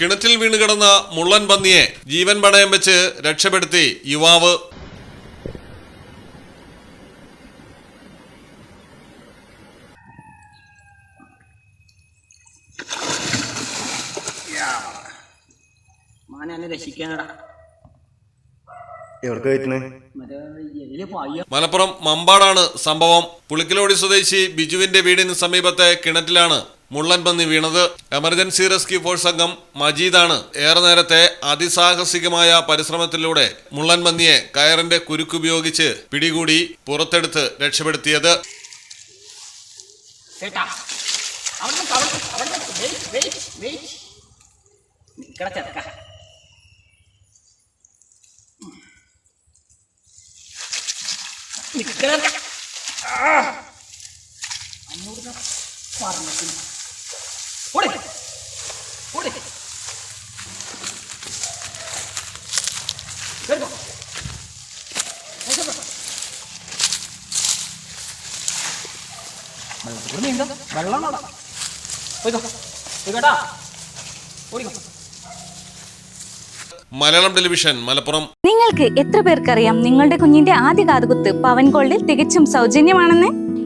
കിണറ്റിൽ വീണ് കിടന്ന മുള്ളൻ പന്നിയെ ജീവൻ പണയം വെച്ച് രക്ഷപ്പെടുത്തി യുവാവ്. മലപ്പുറം മമ്പാടാണ് സംഭവം. പുളിക്കലോടി സ്വദേശി ബിജുവിന്റെ വീടിന് സമീപത്തെ കിണറ്റിലാണ് മുള്ളൻ പന്നി വീണത് എമർജൻസി റെസ്ക്യൂ ഫോഴ്സ് അംഗം മജീദാണ്. ഏറെ നേരത്തെ അതിസാഹസികമായ പരിശ്രമത്തിലൂടെ മുള്ളൻ പന്നിയെ കയറിന്റെ കുരുക്കുപയോഗിച്ച് പിടികൂടി പുറത്തെടുത്ത് രക്ഷപ്പെടുത്തിയത്. അന്നോട് ഞാൻ പറഞ്ഞിട്ടില്ല. ഓടി. ഓടി. പോയിക്കോ. പോയിക്കോട്ടാ. ഓടിക്കോ. മലയാളം ടെലിവിഷൻ മലപ്പുറം. നിങ്ങൾക്ക് എത്ര പേർക്കറിയാം നിങ്ങളുടെ കുഞ്ഞിന്റെ ആദ്യ കാതുകുത്ത് പവൻ ഗോൾഡിൽ തികച്ചും സൗജന്യമാണെന്ന്?